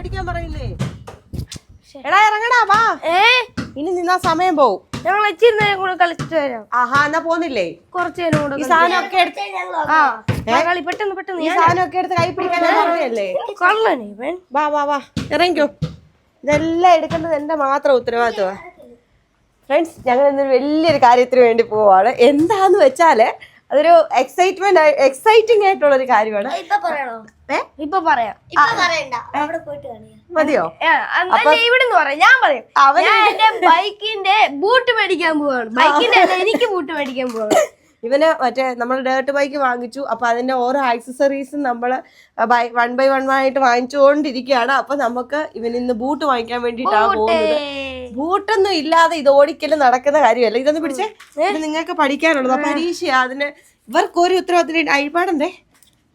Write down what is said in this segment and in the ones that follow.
പഠിക്കാൻ പറയില്ലേ എടാ ഇറങ്ങടാ വാ. ഏ? ഇനി നിന്നാ സമയം പോവും. ഞങ്ങൾ കൂടെ കളിച്ചിട്ട് വരാം. ആഹാ എന്നാ പോന്നില്ലേ? കുറച്ച് നേരം കൂടെ ഈ സാധനമൊക്കെ എടുത്ത് ആ കളി പെട്ടെന്ന് പെട്ടെന്ന് ഈ സാധനമൊക്കെ എടുത്ത് കൈ പിടിക്കാൻ ഞാൻ പറഞ്ഞല്ലേ കൊള്ളനെ ഇവൻ. വാ വാ വാ. ഇറങ്ങിക്കോ. ഇതെല്ലാം എടുക്കേണ്ടത് എന്റെ മാത്രം ഉത്തരവാദിത്വമാണ് ഫ്രണ്ട്സ് ഞങ്ങൾ ഇന്നൊരു വലിയൊരു കാര്യത്തിന് വേണ്ടി പോവാണ്. എന്താന്ന് വെച്ചാൽ അതൊരു എക്സൈറ്റ്മെന്റ് എക്സൈറ്റിംഗ് ആയിട്ടുള്ള ഒരു കാര്യമാണ്. ഇപ്പൊ പറയാം. മതിയോ? ഏ, അല്ല ഇവിടെ പറയാം. ഞാൻ പറയാം. എന്റെ ബൈക്കിന്റെ ബൂട്ട് മേടിക്കാൻ പോവാണ്. ബൈക്കിന്റെ എനിക്ക് ബൂട്ട് മേടിക്കാൻ പോവാണ്. ഇവന് മറ്റേ നമ്മൾ ഡേർട്ട് ബൈക്ക് വാങ്ങിച്ചു. അപ്പൊ അതിന്റെ ഓരോ ആക്സസറീസും നമ്മൾ വൺ ബൈ വൺ ആയിട്ട് വാങ്ങിച്ചുകൊണ്ടിരിക്കുകയാണ്. അപ്പൊ നമുക്ക് ഇവന് ഇന്ന് ബൂട്ട് വാങ്ങിക്കാൻ വേണ്ടിയിട്ടാണ് പോകുന്നത്. ബൂട്ടൊന്നും ഇല്ലാതെ ഇത് ഓടിക്കലും നടക്കുന്ന കാര്യമല്ല. ഇതൊന്ന് പിടിച്ചേ. നിങ്ങൾക്ക് പഠിക്കാനുള്ളത്. പരീക്ഷ അതിന് ഇവർക്കൊരു ഉത്തരവാദിത്തം അഴിപാടെന്തേ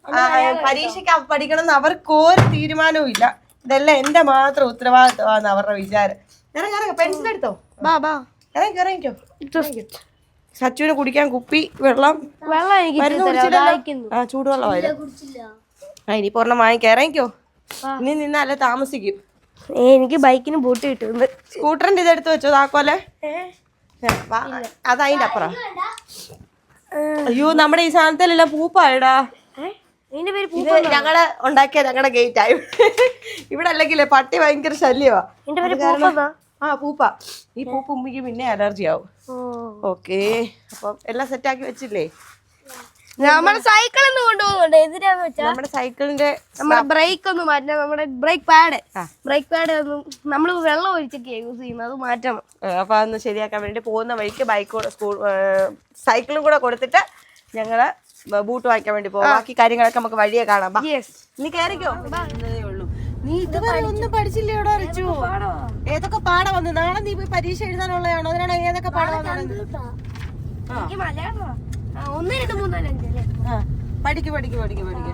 ആ, പരീക്ഷയ്ക്ക് പഠിക്കണം എന്ന് അവർക്കൊരു തീരുമാനവും ഇല്ല. ഇതെല്ലാം എന്റെ മാത്രം ഉത്തരവാദിത്വമാണ് അവരുടെ വിചാരം. ഇറങ്ങി ഇറങ്ങി പെൻസിൽ എടുത്തോ? ബാ ബാ. ഇറങ്ങിക്കോ. ഇറങ്ങിക്കോ. സച്ചുവിന് കുടിക്കാൻ കുപ്പി വെള്ളം വെള്ളം മരുന്ന്. കുടിച്ചില്ലല്ലോ? ആ ചൂടുവെള്ളമായിരുന്നു ആ ഇനിയിപ്പോ ഒരെണ്ണം വാങ്ങിക്കാം. ഇറങ്ങിക്കോ. ഇനി നിന്നല്ല താമസിക്കും. എനിക്ക് ബൈക്കിന് ബൂട്ട് കിട്ടും സ്കൂട്ടറിന്റെ ഇതെടുത്ത് വെച്ചോ താക്കോലെ? അതതിന്റെ അപ്പുറം. അയ്യോ നമ്മുടെ ഈ സാധനത്തിലെല്ലാം പൂപ്പായടാ? ഇത് ഞങ്ങൾ ഉണ്ടാക്കിയ ഞങ്ങളുടെ ഗേറ്റ് ആയി ഇവിടെ അല്ലെങ്കിലേ പട്ടി ഭയങ്കര ശല്യമാ എന്റെ പേര് പൂപ്പതാ ആ പൂപ്പ. ഈ പൂപ്പ് ഉമ്മിക്ക് പിന്നെ അലർജി ആവും. ഓക്കെ. അപ്പം എല്ലാം സെറ്റ് ആക്കി വെച്ചില്ലേ? നമ്മുടെ സൈക്കിൾ ഒന്ന് കൊണ്ടുപോകുന്നുണ്ട്? എന്തിനാന്ന് വെച്ചാ? നമ്മുടെ സൈക്കിളിന്റെ നമ്മുടെ ബ്രേക്ക് ഒന്ന് മാറ്റണം നമ്മുടെ ബ്രേക്ക് പാഡ് ബ്രേക്ക് പാഡ് ഒന്നും നമ്മൾ വെള്ളം ഒഴിച്ചൊക്കെ യൂസ് ചെയ്യുന്നത്. അത് മാറ്റണം. അപ്പൊ അതൊന്ന് ശരിയാക്കാൻ വേണ്ടി പോകുന്ന വഴിക്ക് ബൈക്ക് സ്കൂൾ സൈക്കിളും കൂടെ കൊടുത്തിട്ട് ഞങ്ങൾ ബൂട്ട് വാങ്ങിക്കാൻ വേണ്ടി പോകും ബാക്കി കാര്യങ്ങളൊക്കെ നമുക്ക് വഴിയെ കാണാം. നീ കേറിക്കോ. ഉള്ളൂ. നീ ഇതുവരെ ഒന്നും പഠിച്ചില്ലേടോ റിച്ചു ഏതൊക്കെ പാഠം വന്നു നാളെ നീ പോയി പരീക്ഷ എഴുതാനുള്ളതാണോ? അതിനാണ് ഏതൊക്കെ പാഠം പഠിക്കു പഠിക്ക് പഠിക്ക് പഠിക്ക്.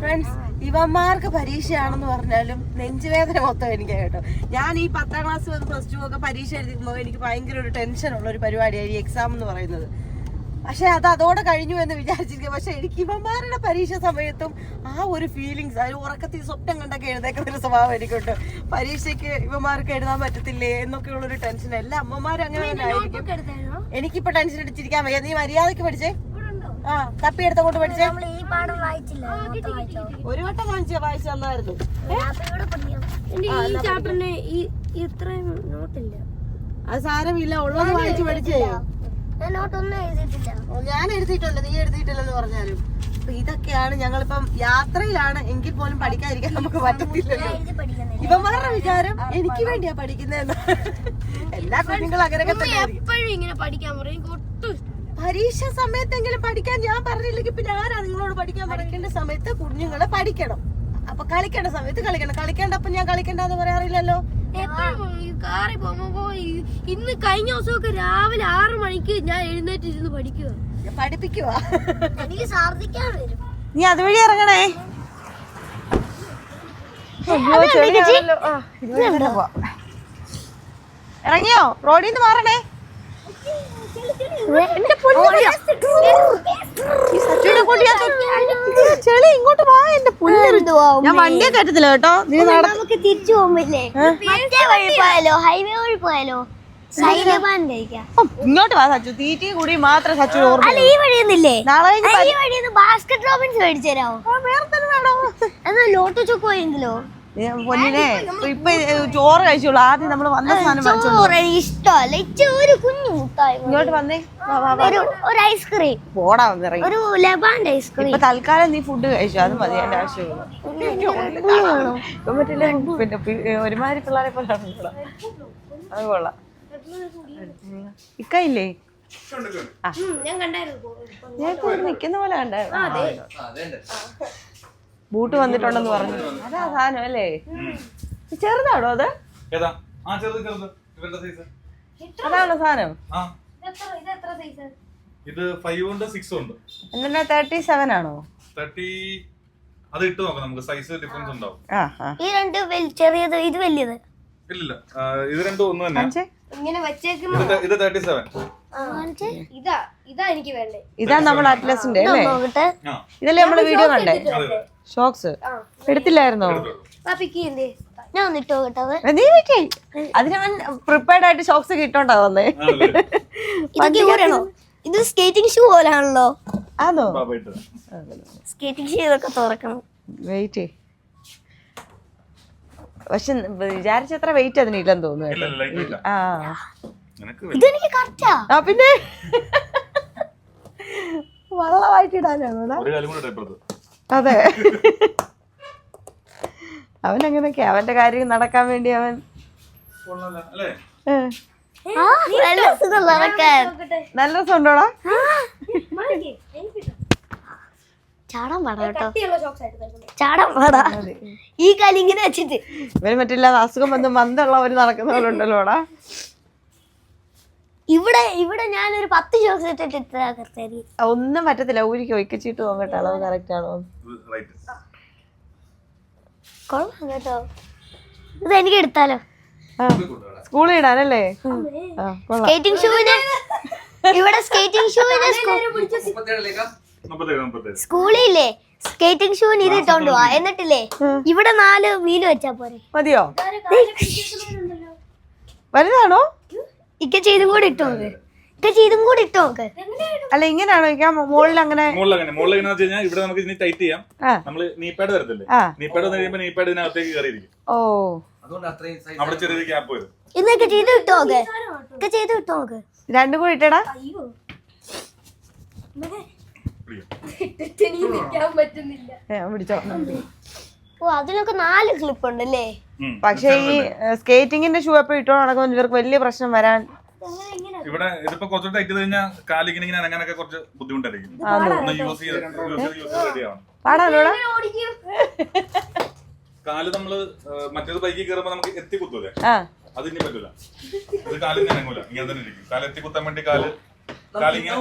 ഫ്രണ്ട്സ് ഇവന്മാർക്ക് പരീക്ഷയാണെന്ന് പറഞ്ഞാലും നെഞ്ചുവേദന മൊത്തം എനിക്ക് കേട്ടോ. ഞാൻ ഈ പത്താം ക്ലാസ് വന്ന് പ്ലസ് ടു ഒക്കെ പരീക്ഷ എഴുതിക്കുമ്പോൾ എനിക്ക് ഭയങ്കര ഒരു ടെൻഷൻ ഉള്ള ഒരു പരിപാടിയായി എക്സാം എന്ന് പറയുന്നത്. പക്ഷെ അത് അതോടെ കഴിഞ്ഞു എന്ന് വിചാരിച്ചിരിക്കുക പക്ഷെ എനിക്ക് ഇവന്മാരുടെ പരീക്ഷ സമയത്തും ആ ഒരു ഫീലിങ്സ് ആ ഉറക്കത്തിൽ സ്വപ്നം കണ്ടൊക്കെ എഴുതേക്കുന്ന ഒരു സ്വഭാവം എനിക്കുണ്ട്. പരീക്ഷയ്ക്ക് ഇവന്മാർക്ക് എഴുതാൻ പറ്റത്തില്ലേ എന്നൊക്കെയുള്ള ഒരു ടെൻഷൻ എല്ലാ അമ്മമാരും അങ്ങനെ തന്നെ ആയിരിക്കും എനിക്കിപ്പോ ടെൻഷൻ അടിച്ചിരിക്കാൻ വയ്യ. നീ മര്യാദയ്ക്ക് പഠിച്ചേ? ആ തപ്പി എടുത്തോണ്ട് പഠിച്ചേ? നമ്മൾ ഈ പാഠം വായിച്ചില്ല. മൊത്തം വായിച്ചോ? ഒരു വട്ടം വാങ്ങിച്ച? വായിച്ചു തന്നായിരുന്നു. പഠിക്കാം. ഈ ചാപ്റ്ററിന് ഈ ഇത്രയും നോട്ടില്ല അത് സാരമില്ല ഉള്ളത് വായിച്ചു പഠിച്ചേ. ഞാൻ നോട്ടൊന്നും എഴുതിയിട്ടില്ല. ഞാൻ എഴുതിയിട്ടുണ്ട്. നീ എഴുതിയിട്ടില്ലെന്ന് പറഞ്ഞാലും. അപ്പൊ ഇതൊക്കെയാണ് ഞങ്ങളിപ്പം യാത്രയിലാണ് എങ്കിൽ പോലും പഠിക്കാതിരിക്കാൻ നമുക്ക് പറ്റത്തില്ലല്ലോ. വേറെ ഇവന്മാരുടെ വിചാരം എനിക്ക് വേണ്ടിയാ പഠിക്കുന്നതെന്ന് എല്ലാ കുഞ്ഞുങ്ങളും അങ്ങനെയൊക്കെ തന്നെ എപ്പോഴും ഇങ്ങനെ പഠിക്കാൻ പറയും. എനിക്ക് ഒട്ടും പരീക്ഷ സമയത്തെങ്കിലും പഠിക്കാൻ ഞാൻ പറഞ്ഞില്ലെങ്കിൽ പിന്നെ ആരാ നിങ്ങളോട് പഠിക്കാൻ പഠിക്കേണ്ട സമയത്ത് കുഞ്ഞുങ്ങളെ പഠിക്കണം. അപ്പൊ കളിക്കേണ്ട സമയത്ത് കളിക്കണം. കളിക്കേണ്ടപ്പോ ഞാൻ കളിക്കണ്ടെന്ന് പറയാറില്ലല്ലോ? കാറിൽ പോകുമ്പോ ഇന്ന് കഴിഞ്ഞ ദിവസമൊക്കെ രാവിലെ ആറു മണിക്ക് ഞാൻ എഴുന്നേറ്റ് ഇരുന്ന് പഠിക്കുക ഞാൻ പഠിപ്പിക്കുവാ. എനിക്ക് ഛർദിക്കാൻ വരും. നീ അതുവഴി ഇറങ്ങണേ. ഇറങ്ങിയോ? റോഡിൽ നിന്ന് മാറണേ. ചെളി ഇങ്ങോട്ട് വാ എന്റെ പുല്ല് ഞാൻ വണ്ടിയെ കയറ്റത്തില്ല കേട്ടോ. നീ നമുക്ക് തിരിച്ചു പോകുമ്പില്ലേ? വഴി പോയാലോ? ഹൈവേ വഴി പോയാലോ? ഇങ്ങോട്ട് വാ സച്ചു. തീറ്റി കൂടി മാത്രം സച്ചു അല്ല ഈ വഴിയൊന്നില്ലേ നാളെ കഴിഞ്ഞ് ഈ വഴിയൊന്ന് ബാസ്കറ്റ് റോബിൻസ് മേടിച്ചു തരാമോ? വേറെ തന്നെ വേണോ? എന്നാ ലോട്ടോ ചുക്ക് പൊന്നിനെ ഇപ്പൊ ചോറ് കഴിച്ചോളൂ. ആദ്യം നമ്മൾ വന്ന സാധനം ചോറ് ഇഷ്ടമല്ല ഒരു കുഞ്ഞു മുട്ടായി ഇങ്ങോട്ട് വന്നേ. ഒരു ഐസ്ക്രീം. പോടാ ഒരു ഐസ്ക്രീം. ഇപ്പൊ തൽക്കാലം നീ ഫുഡ് കഴിച്ചു. അത് മതി എന്റെ പറ്റില്ല. പിന്നെ ഒരുമാതിരി പിള്ളേരെ പോലെ. അത് കൊള്ളാം. ഇക്കയില്ലേ? ഞാൻ കണ്ടായിരുന്നു. ഞാൻ ഇവിടെ നിക്കുന്ന പോലെ കണ്ടായിരുന്നു. ബൂട്ട് വന്നിട്ടുണ്ടെന്ന് പറഞ്ഞു. അതാ സാധനം അല്ലേ? ചെറുതാണോ അത്? ഏതാ? ആ ചെറുത് ചെറുത്. ഇവരുടെ സൈസ് അതാണോ സാധനം. ആ. ഇത് എത്ര സൈസ് ഇത് ഫൈവ് ഉണ്ട് സിക്സ് ഉണ്ട്. എന്നിട്ട് തേർട്ടി സെവൻ ആണോ? തേർട്ടി അത് ഇട്ട് നോക്കാം. നമുക്ക് സൈസ് ഡിഫറൻസ് ഉണ്ടാവും. ആ ആ. ഈ രണ്ട് ചെറിയത് ഇത് വലിയത്? ഇല്ല ഇത് രണ്ടും ഒന്ന് തന്നെ ഇങ്ങനെ വെച്ചേക്കുന്ന ഇത് ഇത് തേർട്ടി സെവൻ ഇതാ. ഇതാ എനിക്ക് വേണ്ടേ. ഇതാ നമ്മൾ അറ്റ്ലസിന്റെ അല്ലേ? നോക്കട്ടെ ഇതല്ലേ നമ്മൾ വീഡിയോ കണ്ടേ? ഷോക്സ് എടുത്തില്ലായിരുന്നോ? പിക്ക് ഞാൻ നീ വെക്കേ. അതിനവൻ പ്രിപ്പയർഡ് ആയിട്ട് ഷോക്സ് കിട്ടോണ്ടാ വന്നേ. ഇത് സ്കേറ്റിംഗ് ഷൂ പോലാണല്ലോ. ആണോ. സ്കേറ്റിംഗ് ഷൂ ഇതൊക്കെ തുറക്കണം. വെയിറ്റ് പക്ഷെ വിചാരിച്ചത്ര വെയിറ്റ് അതിനില്ലെന്ന് തോന്നുന്നു ആ. ഇതെനിക്ക് കറക്റ്റാ ആ പിന്നെ? കൂടെ ഇട്ടപ്പുറത്ത്. അതെ. അവൻ അങ്ങനെയൊക്കെ അവന്റെ കാര്യം നടക്കാൻ വേണ്ടി അവൻ നല്ല രസമുണ്ടോടാ ചാടാൻ പാടാ കേട്ടോ. ഷോക്സ് ആയിട്ട് തരുന്നത് ചാടാൻ പാടാ. ഈ കാലിങ്ങനെ വെച്ചിട്ട്. ഇവന് മറ്റില്ലാതെ അസുഖം വന്ന് മന്ദുള്ളവര് നടക്കുന്നവരുണ്ടല്ലോടാ ഇവിടെ ഇവിടെ ഞാനൊരു പത്ത് ഷോക്സ് ഇട്ടിട്ട് ഇത്ര ഒന്നും പറ്റത്തില്ല ഊരിക്ക് ഒഴിക്കച്ചിട്ട് നോക്കട്ടെ അളവ് കറക്റ്റ് ആണോ. കൊള്ളാം കേട്ടോ ഇത് എനിക്ക് എടുത്താലോ സ്കൂളിൽ ഇടാനല്ലേ സ്കേറ്റിംഗ് ഷൂവിന് ഇവിടെ സ്കേറ്റിംഗ് ഷൂവിന്. സ്കൂളില്ലേ സ്കേറ്റിംഗ് ഷൂവിന് ഇത് ഇട്ടോണ്ട് പോവാ എന്നിട്ടില്ലേ ഇവിടെ നാല് വീൽ വെച്ചാ പോരെ മതിയോ വലുതാണോ ഇക്ക ചെയ്തും കൂടി ഇട്ടോ നോക്ക് ഇക്ക ചെയ്തും കൂടി ഇട്ടോ നോക്ക് അല്ല ഇങ്ങനെയാണോ? ഇരിക്കാൻ മുകളിൽ അങ്ങനെ മുകളിൽ അങ്ങനെ മുകളിൽ എങ്ങനെയാ വെച്ച് കഴിഞ്ഞാൽ ഇവിടെ നമുക്ക് ഇനി ടൈറ്റ് ചെയ്യാം. ആ. നമ്മൾ നീപ്പാഡ് വരത്തില്ലേ? ആ. നീപ്പാഡ് വന്നു കഴിയുമ്പോൾ നീപ്പാഡ് ഇതിനകത്തേക്ക് കയറിയിരിക്കും. ഓ. അവിടെ ചെറിയൊരു ഗ്യാപ്പ് വരും. ഇന്നൊക്കെ ചെയ്ത് ഇട്ടോ നോക്ക് ഇക്ക ചെയ്ത് ഇട്ടോ നോക്ക് രണ്ടും കൂടി ഇട്ടടാ. പിടിക്കാം. നിൽക്കാൻ പറ്റുന്നില്ല. ഏ, പിടിച്ചോ. ഓ അതിനൊക്കെ നാല് ക്ലിപ്പ് ഉണ്ട് അല്ലേ പക്ഷേ ഈ സ്കേറ്റിംഗിന്റെ ഷൂ എപ്പോ ഇട്ടോ നടക്കുമ്പോൾ ഇവർക്ക് വലിയ പ്രശ്നം വരാൻ ഇവിടെ ഇതിപ്പോ കുറച്ച് ടൈറ്റ് കഴിഞ്ഞാൽ കാലിങ്ങനെ ഇങ്ങനെ അങ്ങനെയൊക്കെ കുറച്ച് ബുദ്ധിമുട്ടായിരിക്കും ഒന്ന് യൂസ് ചെയ്ത് പാടാലോടാ കാൽ നമ്മൾ മറ്റേത് ബൈക്കിൽ കയറുമ്പോ നമുക്ക് എത്തി കുത്തൂലേ? ആ. അത് ഇനി പറ്റൂല. ഇത് കാലിങ്ങനെ അനങ്ങൂല ഇങ്ങനെ തന്നെ ഇരിക്കും. കാൽ എത്തി കുത്താൻ വേണ്ടി കാൽ കാൽ ഇങ്ങനെ.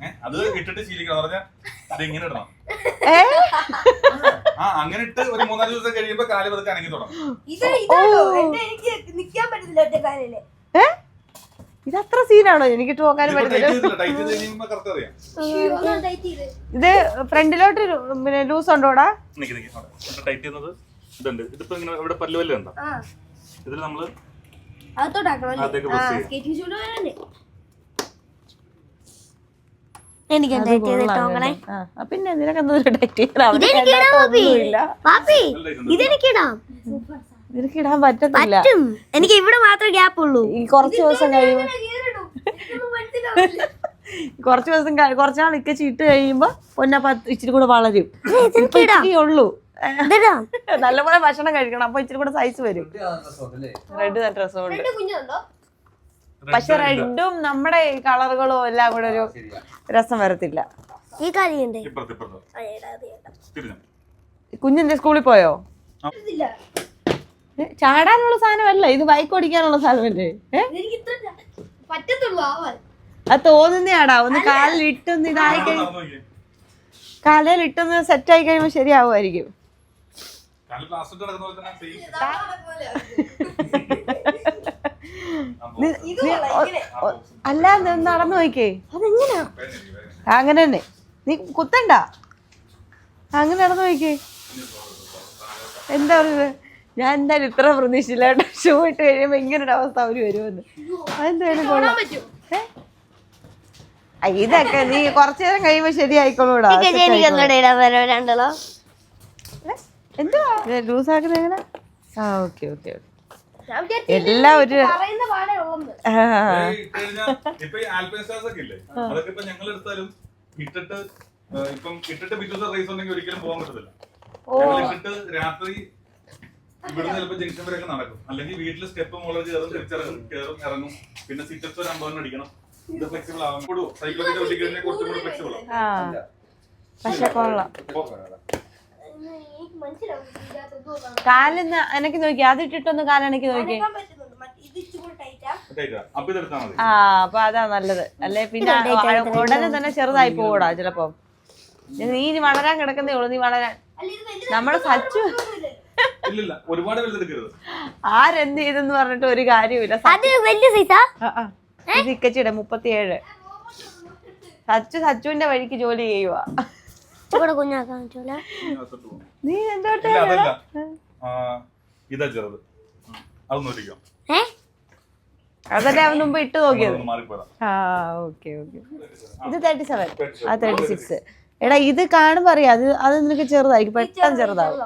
ഏഹ് അത് ഇട്ടിട്ട് ശീലിക്കണം. പറഞ്ഞാ പറഞ്ഞാൽ ഇത് ഇങ്ങനെ ഇടണം. ആ അങ്ങനെ ഇട്ട് ഒരു മൂന്നാൽ ദിവസം കഴിയുമ്പോ കാൽ പതുക്കെ അനങ്ങി തുടങ്ങും. ഇത് ഇതാണോ? എനിക്ക് നിൽക്കാൻ പറ്റുന്നില്ല ഒറ്റ കാലിൽ. ഏ? ഇത് അത്ര സീനാണോ? എനിക്കിട്ട് ടൈറ്റ് ചെയ്ത് ഇത് ഫ്രണ്ടിലോട്ട് പിന്നെ ലൂസ് ഉണ്ടോടാ നിക്ക് ടൈറ്റ് ചെയ്യുന്നത് ഇതുണ്ട്. ഇതിപ്പോ ഇങ്ങനെ ഇവിടെ പല്ലുവല്ലേ പല്ല് ഉണ്ടോ ഇതിൽ നമ്മൾ അകത്തോട്ടാക്കണം. സ്കേറ്റിംഗ് ഷൂട്ട് വരാനേ എനിക്ക് എന്താ ചെയ്ത് ഇട്ടോ നോക്കണേ ആ ആ, പിന്നെ നിനക്ക് എന്തോ ടൈറ്റ് ചെയ്യണം അവന് ഇതെനിക്ക് ഇടാം വേണ്ടാത്ത പാപ്പി ഒന്നുമില്ല. പറ്റത്തില്ല. എനിക്ക് ഇവിടെ മാത്രമേ ഗ്യാപ്പ് ഉള്ളൂ. ഈ കുറച്ച് ദിവസം കഴിയുമ്പോ കുറച്ച് ദിവസം കുറച്ച് നാൾ ഇക്കച്ചി ഇട്ട് കഴിയുമ്പോ പൊന്നപ്പ ഇച്ചിരി കൂടെ വളരും. ഉള്ളു ഇച്ചിരി ഉള്ളൂ. ഇതിടാം. നല്ലപോലെ ഭക്ഷണം കഴിക്കണം. അപ്പൊ ഇച്ചിരി കൂടെ സൈസ് വരും. റെഡ് നല്ല പക്ഷെ റെഡും നമ്മുടെ ഈ കളറുകളും എല്ലാം കൂടെ ഒരു രസം വരത്തില്ല. ഈ തിരിഞ്ഞു? കുഞ്ഞിന്റെ സ്കൂളിൽ പോയോ? ചാടാനുള്ള സാധനമല്ല ഇത് ബൈക്ക് ഓടിക്കാനുള്ള സാധനമല്ലേ? എനിക്ക് ഇത്ര പറ്റത്തുള്ളൂ ആവാൻ അത് തോന്നുന്നയാടാ ഒന്ന് കാലിൽ ഇട്ടൊന്ന് ഇതായി കഴി നടന്നു കാലിൽ ഇട്ടൊന്ന് സെറ്റ് ആയി കഴിയുമ്പോ ശരിയാവുമായിരിക്കും. കാൽ പ്ലാസ്റ്റിക് കിടക്കുന്ന പോലെ തന്നെ അല്ല ന- നടന്നു നോക്കേ അതെങ്ങനെയാ അങ്ങനെ തന്നെ. നീ കുത്തണ്ട. അങ്ങനെ നടന്നു നോക്കേ എന്താ പറയുന്നത്? ഞാൻ എന്തായാലും ഇത്ര പ്രതീക്ഷിച്ചില്ല കേട്ടോ. ഷൂ ഇട്ട് കഴിയുമ്പോ ഇങ്ങനെ ഒരു അവസ്ഥ അവർ വരുമെന്ന്. അതെന്തായാലും കൊള്ളാം? ഇതൊക്കെ നീ കുറച്ചു നേരം കഴിയുമ്പോ ശരിയായിക്കോളൂടാ. എന്തുവാ? ലൂസ് ആക്കുന്നത് എങ്ങനെ? ആ ഓക്കെ ഓക്കെ വിചാരിച്ചു എല്ലാം ഒരു പറയുന്ന പാടേ ഉള്ളത് ആ, ഏയ് ഇട്ട് കഴിഞ്ഞാ ഇപ്പൊ ഈ ആൽപൈൻ സ്റ്റാർസ് ഒക്കെ ഇല്ലേ? അതൊക്കെ ഇപ്പൊ ഞങ്ങൾ എടുത്താലും ഇട്ടിട്ട് ഏഹ് ഇപ്പം ഇട്ടിട്ട് പിറ്റേ ദിവസം റേസ് ഉണ്ടെങ്കിൽ ഒരിക്കലും പോകാൻ പറ്റത്തില്ല. ഞങ്ങൾ ഇട്ടിട്ട് രാത്രി ഇവിടുന്ന് ചിലപ്പോ ജംഗ്ഷൻ വരെയൊക്കെ നടക്കും. അല്ലെങ്കിൽ വീട്ടിൽ സ്റ്റെപ്പ് മുകളിൽ കയറും തിരിച്ചിറങ്ങും കയറും ഇറങ്ങും. പിന്നെ സിറ്റപ്സ് ഒരു അമ്പതെണ്ണം അടിക്കണം. ഇത് ഫ്ലെക്സിബിൾ ആവാൻ കൂടും സൈക്കിളൊക്കെ ചവിട്ടി കുറച്ചും കൂടി ഫ്ലെക്സിബിൾ ആവും. പക്ഷെ കൊള്ളാം അപ്പൊ എനിക്ക് മനസ്സിലാവും ഇതിനകത്ത് എന്തോ കാലെന്ന് എനിക്ക് നോക്കി അത് ഇട്ടിട്ടൊന്ന് കാലണക്ക് നോക്കി. ആ? അപ്പൊ അതാ നല്ലത്. അല്ലെ പിന്നെ ഉടനെ തന്നെ ചെറുതായി പോകൂടാ ചിലപ്പോ. നീ ഇനി വളരാൻ കിടക്കുന്നേ ഉള്ളു നീ വളരാൻ. നമ്മൾ സച്ചു ഒരുപാട് ആരെന്ത് ചെയ്തെന്ന് പറഞ്ഞിട്ട് ഒരു കാര്യമില്ല സിക്കച്ചിയുടെ മുപ്പത്തിയേഴ്. സച്ചു സച്ചുവിന്റെ വഴിക്ക് ജോലി ചെയ്യുക കുറച്ചുകൂടെ കുഞ്ഞാക്കാൻ പറ്റൂല. നീ എന്തോട്ടെ ഇല്ല അതല്ല. ആ, ഇതാ ചെറുത്. അതൊന്നും ഒരിക്കും ഏ? അതല്ലേ അവൻ മുമ്പ് ഇട്ട് നോക്കിയത്? മാറിപ്പോരാ. ആ ഓക്കെ ഓക്കെ. ഇത് തേർട്ടി സെവൻ ആ തേർട്ടി സിക്സ് എടാ ഇത് കാണുമ്പോ അറിയാം. അത് അത് നിനക്ക് ചെറുതായിരിക്കും. പെട്ടെന്ന് ചെറുതാവും.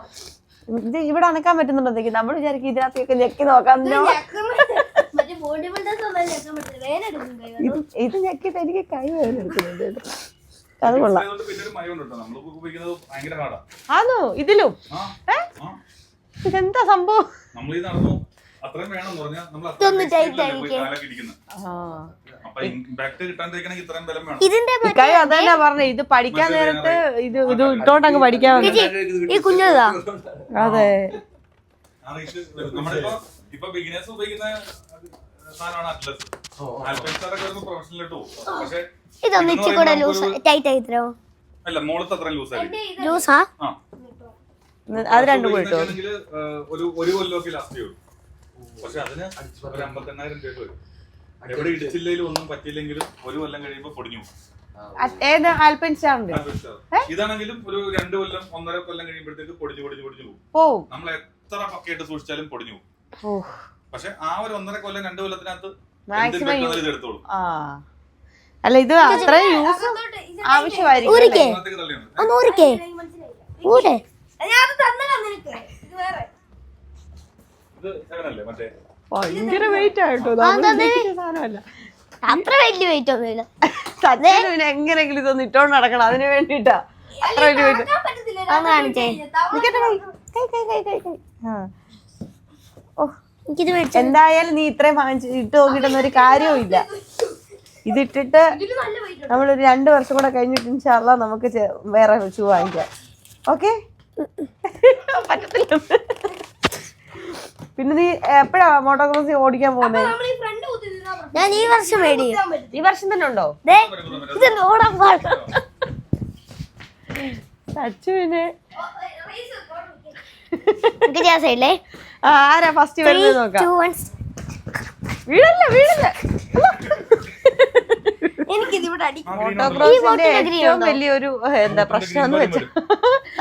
ഇത് ഇവിടെ അണക്കാൻ പറ്റുന്നുണ്ടോ നമ്മൾ വിചാരിക്കും ഇതിനകത്തേക്ക് ഞെക്കി നോക്കാം. മറ്റേ ബോഡി ബിൽഡേഴ്സ് ഒന്നും ഞെക്കാൻ പറ്റില്ല വേദന എടുക്കും കൈ. ഇത് ഇത് ഞെക്കിട്ട് എനിക്ക് കൈ വേദന എടുക്കുന്നുണ്ട് കേട്ടോ. അത് കൊള്ളാം. പിന്നെ ഒരു മയം ഉണ്ട് കേട്ടോ നമ്മൾ ഉപയോഗിക്കുന്നത് ഭയങ്കര ഹാർഡാ ആണോ ഇതിലും? ഇതെന്താ സംഭവം? ഇതിന്റെ അതന്നെ പറഞ്ഞേ. ഇത് പഠിക്കാൻ നേരത്ത് ഇത് ഇത് ഇട്ടോണ്ട് അങ്ങ് പഠിക്കാൻ ഈ കുഞ്ഞതാ? അതെ. ഇപ്പൊ ബിഗിനേഴ്സ് ഉപയോഗിക്കുന്ന സാധനമാണ് അറ്റ്ലസ് ആൽപൈൻസാറൊക്കെ വരുമ്പോ പ്രൊഫഷണലിലോട്ട് പോകും. പക്ഷെ ഇതൊന്ന് ഇച്ചിരി കൂടെ ലൂസ് ടൈറ്റ് ആയി തരോ അല്ല മോളത്ത് അത്ര ലൂസ് ആയിരിക്കും ലൂസാ ആ? അത് രണ്ടും പോയിട്ടോ? ഉപയോഗിക്കുകയാണെങ്കിൽ, ഒരു ഒരു കൊല്ലമൊക്കെ ലാസ്റ്റ് ചെയ്യും. പക്ഷെ അതിന് ഒരു അമ്പത്തെണ്ണായിരം രൂപ വരും. എവിടെ ഇടിച്ചില്ലെങ്കിലും ഒന്നും പറ്റിയില്ലെങ്കിലും ഒരു കൊല്ലം കഴിയുമ്പോൾ പൊടിഞ്ഞു പോകും. ഏത് ആൽപ്പൻ ആൽപൈൻസാർ. ഇതാണെങ്കിലും ഒരു രണ്ട് കൊല്ലം ഒന്നര കൊല്ലം കഴിയുമ്പോഴത്തേക്ക് പൊടിഞ്ഞു പൊടിഞ്ഞു പൊടിഞ്ഞു പോകും. നമ്മൾ എത്ര പക്കയായിട്ട് സൂക്ഷിച്ചാലും പൊടിഞ്ഞു പോകും. പക്ഷെ ആ ഒരു ഒന്നര കൊല്ലം രണ്ട് കൊല്ലത്തിനകത്ത് ആ. അല്ല ഇത് അത്രയും യൂസ് ആവശ്യമായിരിക്കും ഭയങ്കര വെയിറ്റ് ആയിട്ടോ നമ്മൾ ഉദ്ദേശിച്ച സാധനമല്ല. അത്ര വലിയ വെയിറ്റ് ഒന്നുമില്ല. എങ്ങനെയെങ്കിലും ഇതൊന്ന് ഇട്ടോണ്ട് നടക്കണം. അതിന് വേണ്ടിട്ടാ അത്ര വലിയ വെയിറ്റ് കാണിച്ചേ. നിക്കട്ടെ കൈ കൈ കൈ കൈ കൈ കൈ. ആ. ഓ എനിക്കിത് എന്തായാലും നീ ഇത്രയും വാങ്ങിച്ച് ഇട്ട് നോക്കിയിട്ടൊന്നും ഒരു കാര്യവും ഇല്ല. ഇതിട്ടിട്ട് നമ്മൾ ഒരു നമ്മളൊരു രണ്ട് വർഷം കൂടെ കഴിഞ്ഞിട്ട് ഇൻഷാല്ല നമുക്ക് വേറെ ഷൂ വാങ്ങിക്കാം. ഓക്കെ പറ്റത്തില്ല പിന്നെ നീ എപ്പോഴാ മോട്ടോക്രോസ് ഓടിക്കാൻ പോകുന്നത്. ഞാൻ ഈ വർഷം. ഈ വർഷം തന്നെ ഉണ്ടോ? സച്ചുവിന് ആരാ ഫസ്റ്റ് വരുന്നത് നോക്കാം. വീടല്ല വൺ ഏറ്റവും വലിയൊരു എന്താ പ്രശ്നം എന്ന് വെച്ചാൽ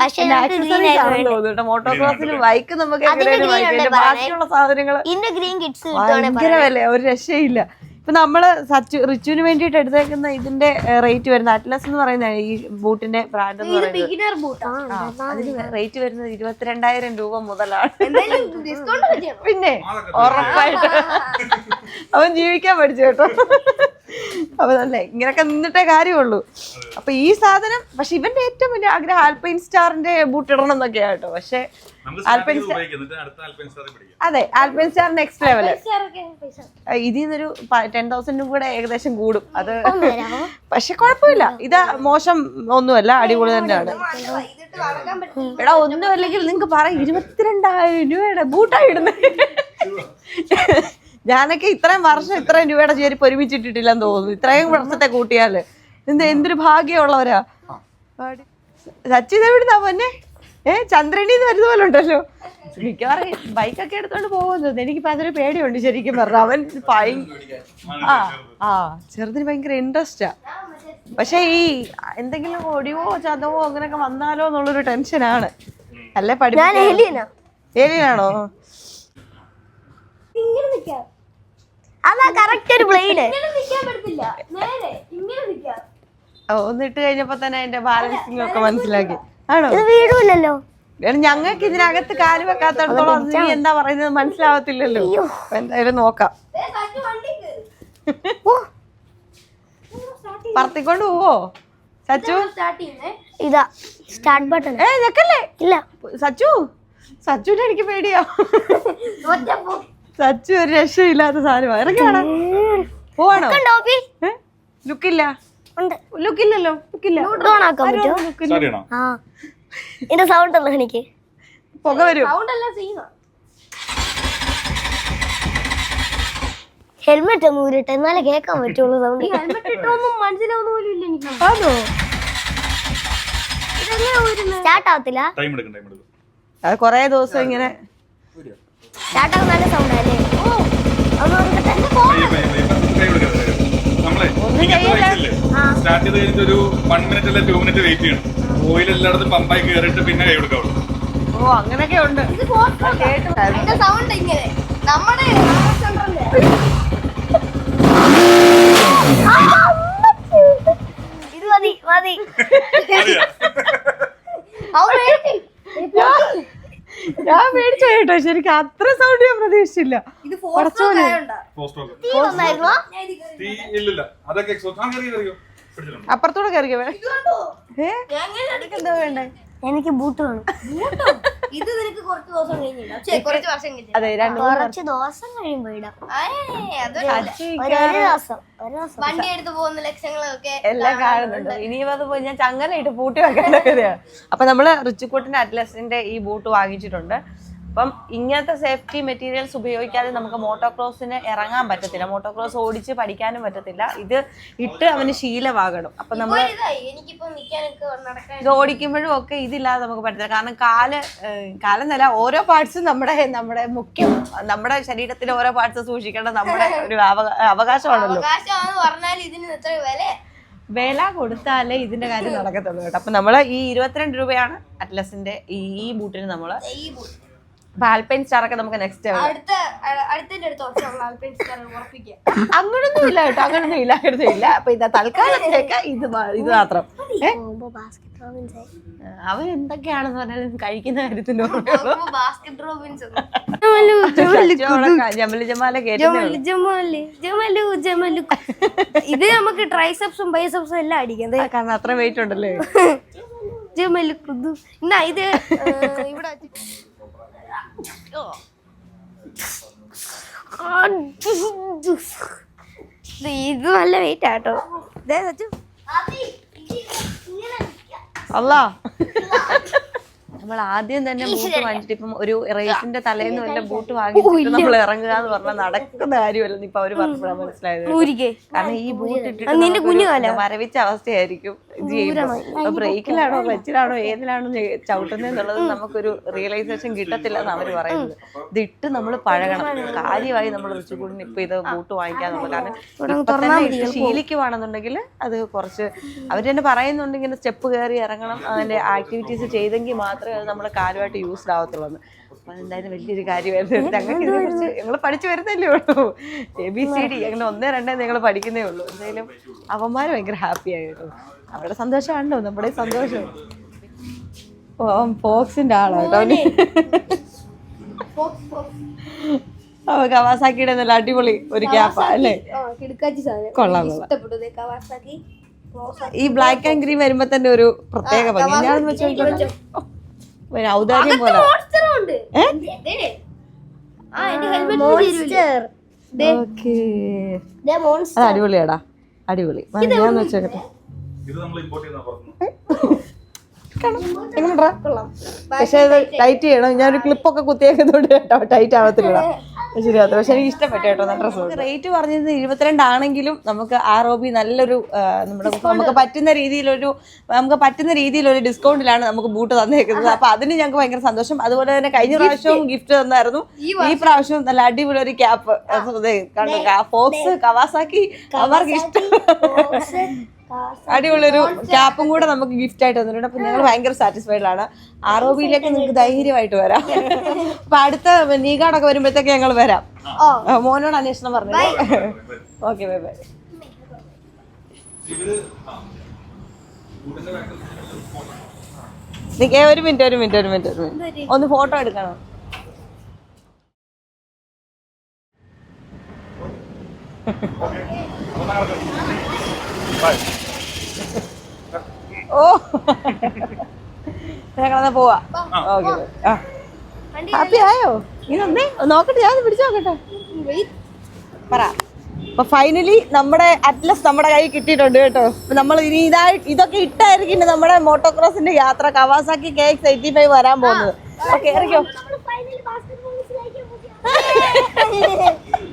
പക്ഷെ ആക്സസറീസ് ആണെന്ന് മോട്ടോക്രോസിൽ ബൈക്ക് നമുക്ക് എങ്ങനെയാണ് ബാക്കിയുള്ള സാധനങ്ങൾ ഇന്ന് ഗ്രീൻ കിഡ്സ് ഭയങ്കര വില ഒരു രക്ഷയില്ല. ഇപ്പൊ നമ്മൾ സച്ചു റിച്ചുവിന് വേണ്ടിട്ട് എടുത്തേക്കുന്ന ഇതിന്റെ റേറ്റ് വരുന്ന അറ്റ്ലസ് എന്ന് പറയുന്ന ഈ ബൂട്ടിന്റെ ബ്രാൻഡ് എന്ന് പറയുന്നത്. അതിന് റേറ്റ് വരുന്നത് ഇരുപത്തിരണ്ടായിരം രൂപ മുതലാണ്. പിന്നെ ഉറപ്പായിട്ട്. അവൻ ജീവിക്കാൻ പഠിച്ചു കേട്ടോ. അപ്പൊ അല്ലേ ഇങ്ങനൊക്കെ നിന്നിട്ടേ കാര്യമുള്ളൂ. അപ്പൊ ഈ സാധനം പക്ഷെ ഇവന്റെ ഏറ്റവും വലിയ ആഗ്രഹം ആൽപൈൻ സ്റ്റാറിന്റെ ബൂട്ട് ഇടണം എന്നൊക്കെ ആട്ടോ പക്ഷെ ആൽപൈൻ സ്റ്റാർ അതെ ആൽപൈൻ സ്റ്റാർ നെക്സ്റ്റ് പൈസ. ഇതിൽ നിന്നൊരു ടെൻ തൗസൻഡും കൂടെ ഏകദേശം കൂടും. അത് പക്ഷെ കുഴപ്പമില്ല. ഇത് മോശം ഒന്നുമല്ല അടിപൊളി തന്നെയാണ്. എടാ ഒന്നും അല്ലെങ്കിൽ നിങ്ങക്ക് പറ ഇരുപത്തിരണ്ടായിരം രൂപയുടെ ബൂട്ടാ ഇടുന്നത് ഞാനൊക്കെ ഇത്രയും വർഷം ഇത്രയും രൂപയുടെ ചേരി ഒരുമിച്ചിട്ടിട്ടില്ലെന്ന് തോന്നുന്നു. ഇത്രയും വർഷത്തെ കൂട്ടിയാൽ. എന്ത് എന്തൊരു ഭാഗ്യമുള്ളവരാ. സച്ചി എവിടുന്നാ പൊന്നെ? ഏ ചന്ദ്രനിന്ന് വരുന്ന പോലെ ഉണ്ടല്ലോ. മിക്കവാറും ബൈക്കൊക്കെ എടുത്തോണ്ട് പോകുന്നത്. എനിക്കിപ്പോ അതൊരു പേടിയുണ്ട് ശരിക്കും പറഞ്ഞു. അവൻ ഭയങ്കര ആ ആ ചെറുതിന് ഭയങ്കര ഇൻട്രസ്റ്റാ. പക്ഷെ ഈ എന്തെങ്കിലും ഒടിവോ ചതവോ അങ്ങനെയൊക്കെ വന്നാലോ എന്നുള്ളൊരു ടെൻഷനാണ്. അല്ലേ പഠിപ്പിക്കാണോ ഇങ്ങനെ നിക്കാം. അതാ കറക്റ്റ് ഒരു ബ്ലേഡ് ഒന്നിട്ട് നിക്കാൻ പറ്റത്തില്ല. നേരെ ഇങ്ങനെ നിക്കാം. ഓ, ഒന്ന് കഴിഞ്ഞപ്പോ തന്നെ അതിന്റെ ബാലൻസിംഗ് ഒക്കെ മനസ്സിലാക്കി. ആണോ? ഇത് ഞങ്ങൾക്ക് ഇതിനകത്ത് കാൽ വെക്കാത്തടത്തോളം നീ എന്താ പറയുന്നത് മനസ്സിലാവത്തില്ലല്ലോ. എന്തായാലും നോക്കാം. ഏ, സച്ചു വണ്ടിക്ക്. പറത്തിക്കൊണ്ട് പോവോ? സച്ചു? ഇതാ സ്റ്റാർട്ട് ബട്ടൺ ഏ ഞെക്കല്ലേ ഇല്ല. സച്ചു? സച്ചുവിനെ എനിക്ക് പേടിയാ. സച്ചു ഒരു രക്ഷയില്ലാത്ത സാധനമാണ് ഇറങ്ങിയാണ്? പോവാണോ? ലുക്കില്ല. ഉണ്ട്. ലുക്കില്ലല്ലോ ലുക്കില്ല. ഇതിന്റെ സൗണ്ട് എനിക്ക്. പുക വരും. ഹെൽമെറ്റ് ഒന്നും ഊരിട്ടെ എന്നാലേ കേൾക്കാൻ പറ്റുള്ളൂ സൗണ്ട് ഹെൽമെറ്റ് ഇട്ടൊന്നും മനസ്സിലാവുന്ന പോലും ഇല്ല എനിക്ക്. സ്റ്റാർട്ട് ആവത്തില്ല. ടൈം എടുക്കും ടൈം എടുക്കും. അത് കൊറേ ദിവസം ഇങ്ങനെ സ്റ്റാർട്ട് ആകുന്ന നല്ല സൗണ്ട് അല്ലേ? ഓ ഒന്ന് ഇങ്ങനത്തെ bikes ഇല്ലേ? സ്റ്റാർട്ട് ചെയ്ത് കഴിഞ്ഞിട്ട് ഒരു വൺ മിനിറ്റ് അല്ലെ ടു മിനിറ്റ് വെയിറ്റ് ചെയ്യണം. ഓയിൽ എല്ലായിടത്തും പമ്പായി കയറിയിട്ട് പിന്നെ കൈ കൊടുക്കാവുള്ളൂ ഓ അങ്ങനെയൊക്കെ ഉണ്ട്. ആ, സൗണ്ട് ഇങ്ങനെ. നമ്മുടെ. ഇത് മതി മതി. ഞാൻ മേടിച്ചു കേട്ടോ. ശരിക്കും അത്ര സൗണ്ട് ഞാൻ പ്രതീക്ഷിച്ചില്ല. കയറിയോ അപ്പുറത്തൂടെ കയറിക്കോ. വേ ഇത് കണ്ടോ? ഏ. എനിക്ക് ബൂട്ട് വേണം. ബൂട്ടോ? ഇത് നിനക്ക് കുറച്ച് ദിവസം കഴിഞ്ഞില്ല കുറച്ച് വർഷം അതെ രണ്ട് മൂന്ന് കുറച്ച് ദിവസം കഴിയുമ്പോ ഇടാം. ഒരു ഒരു ദിവസം ഒരു ദിവസം. വണ്ടി എടുത്ത് പോകുന്ന ലക്ഷങ്ങളൊക്കെ എല്ലാം കാണുന്നുണ്ട്. ഇനിയും അത് പോയി ഞാൻ ചങ്ങലയിട്ട് പൂട്ടി വെക്കേണ്ട കാര്യമാണ് അപ്പൊ നമ്മൾ റിച്ചുക്കൂട്ടിന്റെ അറ്റ്ലസിന്റെ ഈ ബൂട്ട് വാങ്ങിച്ചിട്ടുണ്ട്. അപ്പം ഇങ്ങനത്തെ സേഫ്റ്റി മെറ്റീരിയൽസ് ഉപയോഗിക്കാതെ നമുക്ക് മോട്ടോക്രോസിന് ഇറങ്ങാൻ പറ്റത്തില്ല. മോട്ടോക്രോസ് ഓടിച്ച് പഠിക്കാനും പറ്റത്തില്ല. ഇത് ഇട്ട് അവന് ശീലമാകണം. അപ്പൊ നമ്മൾ ഇത് ഓടിക്കുമ്പോഴും ഒക്കെ ഇതില്ലാതെ നമുക്ക് പറ്റത്തില്ല. കാരണം കാൽ കാലെന്നല്ല ഓരോ പാർട്സും നമ്മുടെ നമ്മുടെ മുഖ്യം നമ്മുടെ ശരീരത്തിലെ ഓരോ പാർട്സ് സൂക്ഷിക്കേണ്ടത് നമ്മുടെ ഒരു അവകാ- അവകാശമാണല്ലോ. വില? കൊടുത്താലേ ഇതിന്റെ കാര്യം നടക്കത്തുള്ളൂ കേട്ടോ. അപ്പൊ നമ്മൾ ഈ ഇരുപത്തിരണ്ട് രൂപയാണ് അറ്റ്ലസിന്റെ ഈ ഈ ബൂട്ടിന് നമ്മൾ ബൂട്ട് സ്റ്റാർ ഒക്കെ നമുക്ക് നെക്സ്റ്റ് അങ്ങനൊന്നും ഇല്ല കേട്ടോ അങ്ങനൊന്നും ഇല്ല അങ്ങനൊന്നും ഇല്ല. അപ്പൊ ഇതാ തൽക്കാലത്തേക്ക് ഇത് ഇത് മാത്രം. അവൻ എന്തൊക്കെയാണെന്ന് പറഞ്ഞാലും കഴിക്കുന്ന കാര്യത്തിന്റെ ഇത് നമുക്ക് ട്രൈസെപ്സും ബൈസെപ്സും എല്ലാം അടിക്കാം. കാരണം അത്ര വെയിറ്റ് ഉണ്ടല്ലേ? ജമലു കുതു. എന്നാ ഇത് ഇവിടെ ഇത് ഇത് നല്ല വെയിറ്റ് ആട്ടോ. ദേ സച്ചു. അല്ല നമ്മൾ ആദ്യം തന്നെ ബൂട്ട് വാങ്ങിച്ചിട്ട് ഇപ്പം ഒരു റേസിന്റെ തലേന്ന് വല്ല ബൂട്ട് വാങ്ങിച്ചിട്ട് നമ്മൾ ഇറങ്ങുക എന്ന് പറഞ്ഞാൽ നടക്കുന്ന കാര്യമല്ല ഇപ്പൊ അവർ പറഞ്ഞാൽ മനസ്സിലായത്. കാരണം ഈ ബൂട്ട് ഇട്ടിട്ട് നിന്റെ കുഞ്ഞു കാലാ? മരവിച്ച അവസ്ഥയായിരിക്കും ഇത് ചെയ്യുമ്പോൾ ബ്രേക്കിലാണോ ക്ലച്ചിലാണോ ഏതിലാണോ ചവിട്ടുന്നത് എന്നുള്ളത് നമുക്കൊരു റിയലൈസേഷൻ കിട്ടത്തില്ല എന്ന് അവർ പറയുന്നത്. ഇത് ഇട്ട് നമ്മൾ പഴകണം. കാര്യമായി നമ്മൾ റിച്ചുകൂടിന് ഇപ്പൊ ഇത് ബൂട്ട് വാങ്ങിക്കാന്നുള്ളത്. കാരണം ഇപ്പൊ തന്നെ ഇട്ട് ശീലിക്കുവാണെന്നുണ്ടെങ്കിൽ അത് കുറച്ച് അവർ തന്നെ പറയുന്നുണ്ടെങ്കിൽ സ്റ്റെപ്പ് കയറി ഇറങ്ങണം അതിന്റെ ആക്ടിവിറ്റീസ് ചെയ്തെങ്കിൽ മാത്രമേ നമ്മുടെ കാലുമായിട്ട് യൂസ്ഡ് ആവത്തുള്ളൂ അപ്പം എന്തായാലും വലിയൊരു കാര്യമായിരുന്നു. ഞങ്ങൾക്ക് ഇതിനെ കുറിച്ച് ഞങ്ങൾ പഠിച്ചു വരുന്നല്ലേ ഉള്ളൂ. എ ബി സി ഡി അങ്ങനെ ഒന്നേ രണ്ടേ നിങ്ങൾ പഠിക്കുന്നേ ഉള്ളൂ. എന്തായാലും അവന്മാർ ഭയങ്കര ഹാപ്പി ആയിരുന്നു. അവരുടെ സന്തോഷമാണല്ലോ നമ്മുടെ സന്തോഷം. ഓ അവൻ ഫോക്സിന്റെ ആളാട്ടോ കവാസാക്കിയുടെ നല്ല അടിപൊളി ഒരു ക്യാപ്പാ അല്ലേ? കൊള്ളാം ഈ ബ്ലാക്ക് ആൻഡ് ഗ്രീൻ വരുമ്പോ തന്നെ ഒരു പ്രത്യേക ഭംഗി. ഞാൻ വെച്ചാൽ ഔദാര്യം പോലെ. അടിപൊളിയാടാ. അടിപൊളി. ഞാൻ വെച്ചേക്കട്ടെ പക്ഷെ ടൈറ്റ് ചെയ്യണം. ഞാനൊരു ക്ലിപ്പൊക്കെ കുത്തിയേക്കുന്നതുകൊണ്ട് കേട്ടോ ടൈറ്റ് ആവത്തില്ല ശരിയാത്ത പക്ഷെ എനിക്ക് ഇഷ്ടപ്പെട്ടു കേട്ടോ നല്ല ഡ്രസ്സ് റേറ്റ് പറഞ്ഞത് ഇരുപത്തിരണ്ടാണെങ്കിലും നമുക്ക് ആർ ഒ ബി നല്ലൊരു നമ്മുടെ നമുക്ക് പറ്റുന്ന രീതിയിലൊരു നമുക്ക് പറ്റുന്ന രീതിയിലൊരു ഡിസ്കൗണ്ടിലാണ് നമുക്ക് ബൂട്ട് തന്നേക്കുന്നത്. അപ്പൊ അതിന് ഞങ്ങൾക്ക് ഭയങ്കര സന്തോഷം. അതുപോലെ തന്നെ കഴിഞ്ഞ പ്രാവശ്യവും ഗിഫ്റ്റ് തന്നായിരുന്നു. ഈ പ്രാവശ്യം നല്ല അടിപൊളി ഒരു ക്യാപ്പ് ഫോക്സ് കവാസാക്കി അവർക്ക് ഇഷ്ടം. അടിപൊളി ഒരു ക്യാപ്പും കൂടെ നമുക്ക് ഗിഫ്റ്റ് ആയിട്ട് തന്നിട്ടുണ്ട്. അപ്പൊ ഞങ്ങൾ ഭയങ്കര സാറ്റിസ്ഫൈഡ് ആണ്. ആറോബിയിലേക്ക് ഒ ബിയിലേക്ക് നിങ്ങൾക്ക് ധൈര്യമായിട്ട് വരാം. അപ്പൊ അടുത്ത നീഗാടൊക്കെ വരുമ്പോഴത്തേക്ക് ഞങ്ങൾ വരാം. മോനോട് അന്വേഷണം പറഞ്ഞു ഓക്കെ ബൈ ബൈ നിക്കേ ഒരു മിനിറ്റ് ഒരു മിനിറ്റ് ഒരു മിനിറ്റ് ഒരു മിനിറ്റ് ഒന്ന് ഫോട്ടോ എടുക്കണം. ഓ. ഞങ്ങളെന്നാ പോവാ. ഓക്കെ ആ. ഹാപ്പി ആയോ? ഇതൊന്നേ നോക്കട്ടെ ഞാൻ പിടിച്ചു നോക്കട്ടെ. പറ. അപ്പൊ ഫൈനലി നമ്മുടെ അറ്റ്ലസ് നമ്മുടെ കയ്യിൽ കിട്ടിയിട്ടുണ്ട് കേട്ടോ. അപ്പൊ നമ്മൾ ഇനി ഇതായി ഇതൊക്കെ ഇട്ടായിരിക്കും നമ്മുടെ മോട്ടോക്രോസിന്റെ യാത്ര. Kawasaki K X eighty five വരാൻ പോകുന്നത്. ഓക്കെ ഇറങ്ങിയോ